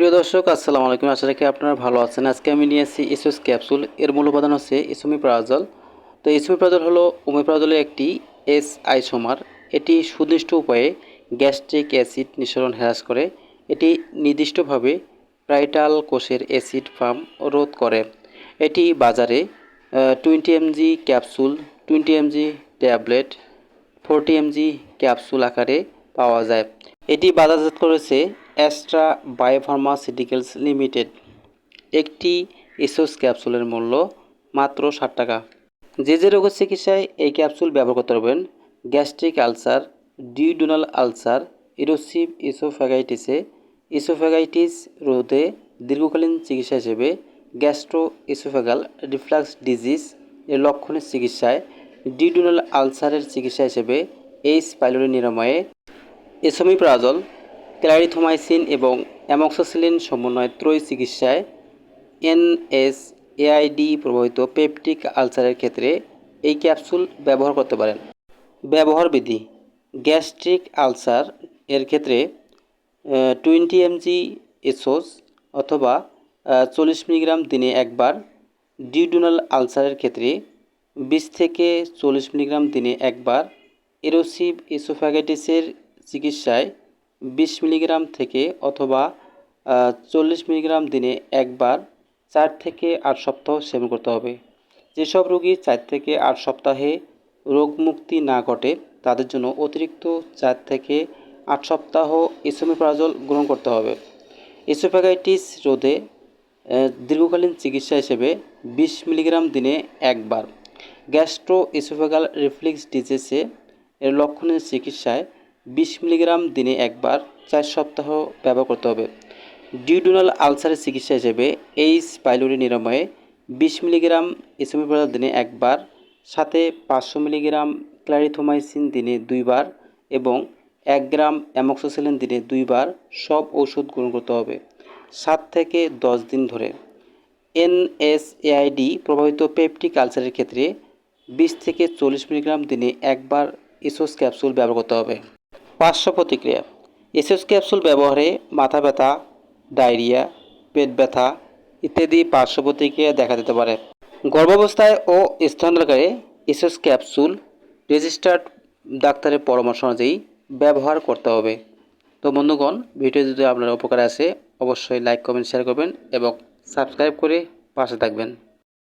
প্রিয় দর্শক, আসসালামু আলাইকুম। আশা রাখি আপনারা ভালো আছেন। আজকে আমি নিয়ে আসি ইসোস ক্যাপসুল। এর মূল উপাদান হচ্ছে ইসোমিপ্রাজল তো ইসোমিপ্রাজল হলো ওমিপ্রাজলের একটি এস আই আইসোমার এটি সুনির্দিষ্ট উপায়ে গ্যাস্ট্রিক অ্যাসিড নিঃসরণ হ্রাস করে। এটি নির্দিষ্টভাবে প্রাইটাল কোষের অ্যাসিড ফার্ম রোধ করে। এটি বাজারে twenty MG capsule, twenty MG tablet, forty MG capsule আকারে পাওয়া যায়। এটি বাজারজাত করেছে অ্যাস্ট্রা বায়োফার্মাসিউটিক্যালস লিমিটেড। একটি এসোস ক্যাপসুলের মূল্য মাত্র ষাট টাকা। যে যে রোগের চিকিৎসায় এই ক্যাপসুল ব্যবহার করতে পারবেন, gastric ulcer, duodenal ulcer erosive ইসোফ্যাগাইটিসে oesophagitis রোধে দীর্ঘকালীন চিকিৎসা হিসেবে গ্যাস্ট্রো ইসোফ্যাগাল রিফ্লাক্স ডিজিজ এর লক্ষণের চিকিৎসায় ডিউডোনাল আলসারের চিকিৎসা হিসেবে এইচ পাইলোরি নিরাময়ে এসোমিপ্রাজল ক্ল্যারিথোমাইসিন এবং অ্যামক্সোসিলিন সমন্বয় ত্রয়ী চিকিৎসায় এনএস এআইডি প্রভাবিত পেপটিক আলসারের ক্ষেত্রে এই ক্যাপসুল ব্যবহার করতে পারেন। ব্যবহার বিধি গ্যাস্ট্রিক আলসার এর ক্ষেত্রে টোয়েন্টি এমজি এসোস অথবা চল্লিশ মিলিগ্রাম দিনে একবার। ডিউডোনাল আলসারের ক্ষেত্রে, বিশ থেকে চল্লিশ মিলিগ্রাম দিনে একবার। এরোসিভ ইসোফ্যাগাইটিসের চিকিৎসায় বিশ মিলিগ্রাম থেকে অথবা চল্লিশ মিলিগ্রাম দিনে একবার চার থেকে আট সপ্তাহ সেবন করতে হবে। যেসব রোগী চার থেকে আট সপ্তাহে রোগমুক্তি না ঘটে, তাদের জন্য অতিরিক্ত চার থেকে আট সপ্তাহ ইসোমিপ্রাজল গ্রহণ করতে হবে। ইসোফ্যাগাইটিস রোধে দীর্ঘকালীন চিকিৎসা হিসেবে বিশ মিলিগ্রাম দিনে একবার। গ্যাস্ট্রো ইসোফেগাল রিফ্লেক্স ডিজিজে এর লক্ষণের চিকিৎসায় বিশ মিলিগ্রাম দিনে একবার চার সপ্তাহ ব্যবহার করতে হবে। ডিউডোনাল আলসারের চিকিৎসা হিসেবে এইচ পাইলোরি নিরাময়ে বিশ মিলিগ্রাম ইসোমিপ্রাজল দিনে একবার, সাথে পাঁচশো মিলিগ্রাম ক্ল্যারিথোমাইসিন দিনে দুইবার এবং এক গ্রাম অ্যামক্সোসিলিন দিনে দুইবার সব ওষুধ গ্রহণ করতে হবে, সাত থেকে দশ দিন ধরে। এনএসএআইডি প্রভাবিত পেপটিক আলসারের ক্ষেত্রে বিশ থেকে চল্লিশ মিলিগ্রাম দিনে একবার ইসোস ক্যাপসুল ব্যবহার করতে হবে। পার্শ্ব প্রতিক্রিয়া। ইসোস ক্যাপসুল ব্যবহারে মাথা ব্যথা, ডায়রিয়া, পেট ব্যথা ইত্যাদি পার্শ্ব প্রতিক্রিয়া দেখা দিতে পারে। গর্ভাবস্থায় ও স্তনদানকালে এসএস ক্যাপসুল রেজিস্টার্ড ডাক্তারের পরামর্শ অনুযায়ী ব্যবহার করতে হবে। তো বন্ধুগণ ভিডিও যদি আপনার উপকার আসে, অবশ্যই লাইক, কমেন্ট, শেয়ার করবেন এবং সাবস্ক্রাইব করে পাশে থাকবেন।